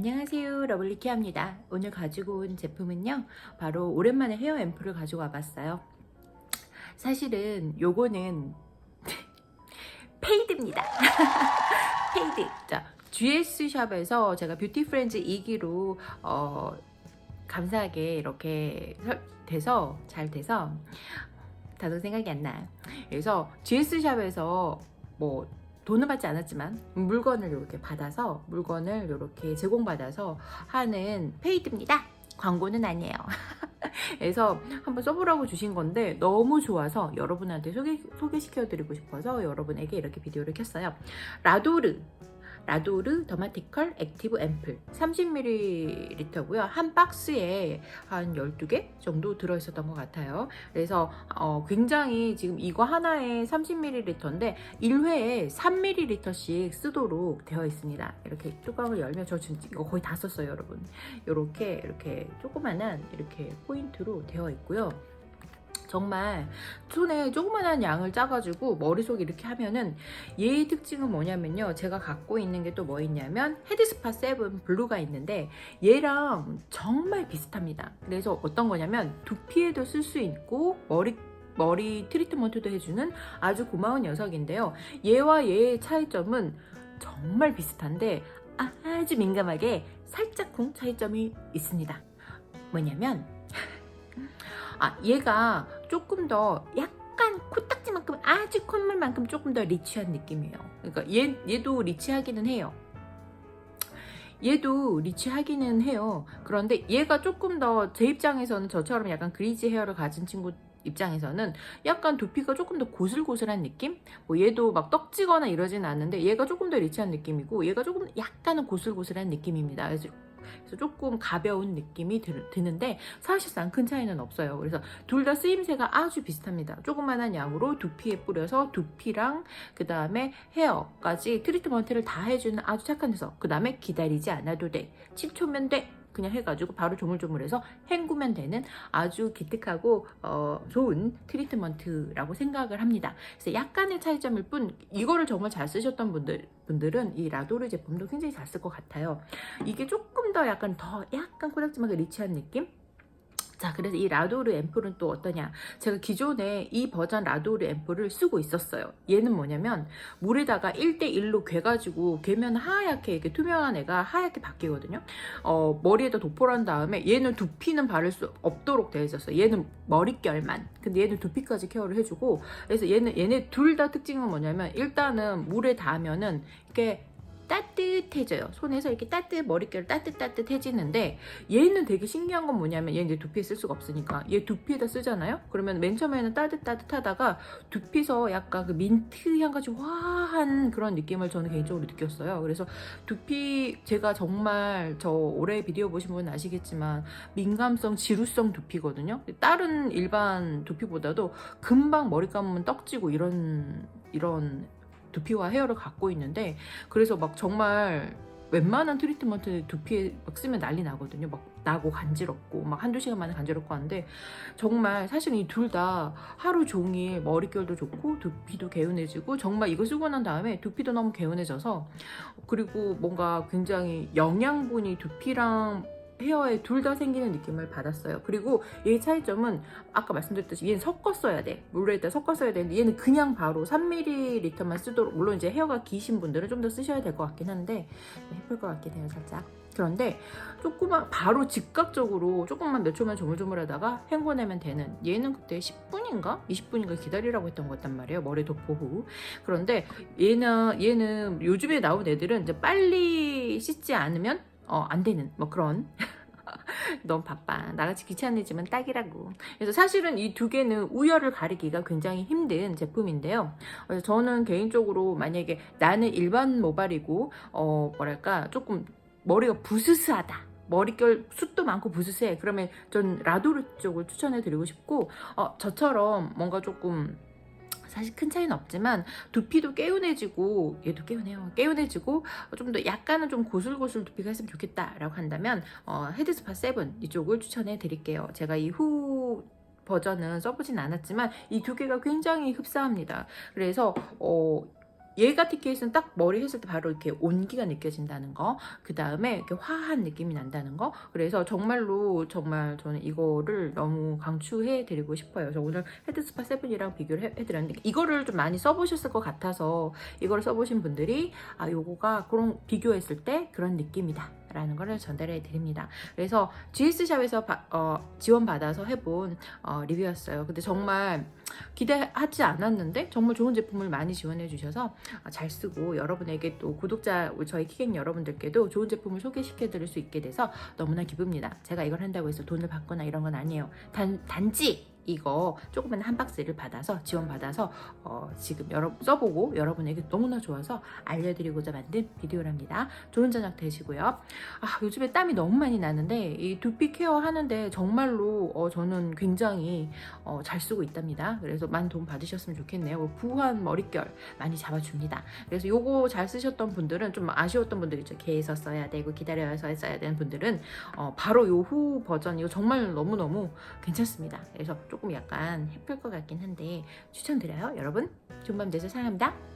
안녕하세요. 러블리키입니다. 오늘 가지고 온 제품은요 바로 오랜만에 헤어 앰플을 가지고 와봤어요. 사실은 요거는 페이드입니다. 페이드. 자 GS샵에서 제가 뷰티 프렌즈 2기로 어, 감사하게 이렇게 설- 돼서 잘 돼서 다도 생각이 안 나요. 그래서 GS샵에서 뭐 돈을 받지 않았지만 물건을 이렇게 받아서 물건을 이렇게 제공받아서 하는 페이드입니다. 광고는 아니에요. 그래서 한번 써보라고 주신 건데 너무 좋아서 여러분한테 소개, 소개시켜드리고 싶어서 여러분에게 이렇게 비디오를 켰어요. 라도르 라도르 더마티컬 액티브 앰플 30ml고요. 한 박스에 한 12개 정도 들어있었던 것 같아요. 그래서 어, 굉장히 지금 이거 하나에 30ml인데 1회에 3ml씩 쓰도록 되어 있습니다. 이렇게 뚜껑을 열면 저 진짜 이거 거의 다 썼어요, 여러분. 이렇게 이렇게 조그만한 이렇게 포인트로 되어 있고요. 정말 손에 조그만한 양을 짜가지고 머릿속에 이렇게 하면은 얘의 특징은 뭐냐면요. 제가 갖고 있는 게 또 뭐 있냐면 헤드스파 7 블루가 있는데 얘랑 정말 비슷합니다. 그래서 어떤 거냐면 두피에도 쓸 수 있고 머리 머리 트리트먼트도 해주는 아주 고마운 녀석인데요. 얘와 얘의 차이점은 정말 비슷한데 아주 민감하게 살짝쿵 차이점이 있습니다. 뭐냐면 아 얘가 조금 더 약간 코딱지만큼 아주 콧물만큼 조금 더 리치한 느낌이에요. 그러니까 얘 얘도 리치하기는 해요. 얘도 리치하기는 해요. 그런데 얘가 조금 더 제 입장에서는 저처럼 약간 그리지 헤어를 가진 친구 입장에서는 약간 두피가 조금 더 고슬고슬한 느낌? 뭐 얘도 막 떡지거나 이러진 않는데 얘가 조금 더 리치한 느낌이고 얘가 조금 약간은 고슬고슬한 느낌입니다. 그래서 그래서 조금 가벼운 느낌이 드, 드는데 사실상 큰 차이는 없어요. 그래서 둘 다 쓰임새가 아주 비슷합니다. 조그만한 양으로 두피에 뿌려서 두피랑 그 다음에 헤어까지 트리트먼트를 다 해주는 아주 착한 녀석. 그 다음에 기다리지 않아도 돼. 10초면 돼. 그냥 해가지고 바로 조물조물해서 헹구면 되는 아주 기특하고 어, 좋은 트리트먼트라고 생각을 합니다. 그래서 약간의 차이점일 뿐 이거를 정말 잘 쓰셨던 분들 분들은 이 라도르 제품도 굉장히 잘 쓸 것 같아요. 이게 조금 더 약간 더 약간 코딱지만하게 리치한 느낌? 자, 그래서 이 라도르 앰플은 또 어떠냐? 제가 기존에 이 버전 라도르 앰플을 쓰고 있었어요. 얘는 뭐냐면 물에다가 1대1로 괴가지고 괴면 하얗게 이렇게 투명한 애가 하얗게 바뀌거든요. 어, 머리에다 도포한 다음에 얘는 두피는 바를 수 없도록 되어 있었어요. 얘는 머릿결만. 근데 얘는 두피까지 케어를 해주고 그래서 얘는 얘네 둘 다 특징은 뭐냐면 일단은 물에 닿으면은 이렇게 따뜻해져요. 손에서 이렇게 따뜻 머릿결 따뜻따뜻해지는데 얘는 되게 신기한 건 뭐냐면 얘 이제 두피에 쓸 수가 없으니까 얘 두피에다 쓰잖아요. 그러면 맨 처음에는 따뜻따뜻하다가 두피서 약간 그 민트 향까지 화한 그런 느낌을 저는 개인적으로 느꼈어요. 그래서 두피 제가 정말 저 올해 비디오 보신 분은 아시겠지만 민감성 지루성 두피거든요. 다른 일반 두피보다도 금방 머리 감으면 떡지고 이런 이런 두피와 헤어를 갖고 있는데 그래서 막 정말 웬만한 트리트먼트 두피에 막 쓰면 난리 나거든요. 막 나고 간지럽고 막 한두 시간 만에 간지럽고 하는데 정말 사실 이 둘 다 하루 종일 머릿결도 좋고 두피도 개운해지고 정말 이거 쓰고 난 다음에 두피도 너무 개운해져서 그리고 뭔가 굉장히 영양분이 두피랑 헤어에 둘 다 생기는 느낌을 받았어요. 그리고 얘의 차이점은 아까 말씀드렸듯이 얘는 섞어 써야 돼. 물에다 섞어 써야 되는데 얘는 그냥 바로 3ml만 쓰도록 물론 이제 헤어가 기신 분들은 좀 더 쓰셔야 될 것 같긴 한데 예쁠 것 같긴 해요 살짝. 그런데 조금만 바로 즉각적으로 조금만 몇 초만 조물조물하다가 헹궈내면 되는 얘는 그때 10분인가 20분인가 기다리라고 했던 것 같단 말이에요 머리 도포 후 그런데 얘는 얘는 요즘에 나온 애들은 이제 빨리 씻지 않으면 어, 안 되는 뭐 그런 너무 바빠. 나같이 귀찮으지만 딱이라고. 그래서 사실은 이 두 개는 우열을 가리기가 굉장히 힘든 제품인데요. 그래서 저는 개인적으로 만약에 나는 일반 모발이고, 어, 뭐랄까, 조금 머리가 부스스하다. 머릿결 숱도 많고 부스스해. 그러면 전 라도르 쪽을 추천해 드리고 싶고, 어, 저처럼 뭔가 조금 사실 큰 차이는 없지만 두피도 개운해지고 얘도 개운해요. 개운해지고 좀 더 약간은 좀 고슬고슬 두피가 했으면 좋겠다라고 한다면 어, 헤드스파 7 이쪽을 추천해 드릴게요. 제가 이후 버전은 써보진 않았지만 이 두 개가 굉장히 흡사합니다. 그래서 어, 얘가 티켓은 딱 머리 했을 때 바로 이렇게 온기가 느껴진다는 거, 그 다음에 이렇게 화한 느낌이 난다는 거. 그래서 정말로 정말 저는 이거를 너무 강추해 드리고 싶어요. 저 오늘 헤드스파 세븐이랑 비교를 해, 해드렸는데 이거를 좀 많이 써보셨을 것 같아서 이거를 써보신 분들이 아 요거가 그런 비교했을 때 그런 느낌이다. 라는 거를 전달해 드립니다. 그래서 GS샵에서 어, 지원받아서 해본 어, 리뷰였어요. 근데 정말 기대하지 않았는데 정말 좋은 제품을 많이 지원해 주셔서 어, 잘 쓰고 여러분에게 또 구독자 저희 키갱 여러분들께도 좋은 제품을 소개시켜 드릴 수 있게 돼서 너무나 기쁩니다. 제가 이걸 한다고 해서 돈을 받거나 이런 건 아니에요. 단 단지 이거 조그만 한 박스를 받아서 지원받아서 어, 지금 여러 써보고 여러분에게 너무나 좋아서 알려드리고자 만든 비디오랍니다. 좋은 저녁 되시고요. 아, 요즘에 땀이 너무 많이 나는데 이 두피 케어 하는데 정말로 어, 저는 굉장히 어, 잘 쓰고 있답니다. 그래서 많은 도움 받으셨으면 좋겠네요. 부한 머릿결 많이 잡아줍니다. 그래서 요거 잘 쓰셨던 분들은 좀 아쉬웠던 분들 있죠. 개에서 써야 되고 기다려서 써야 되는 분들은 어, 바로 요 후 버전 이거 정말 너무너무 괜찮습니다. 그래서 조금 약간 해플 것 같긴 한데 추천드려요. 여러분 좋은 밤 되세요. 사랑합니다.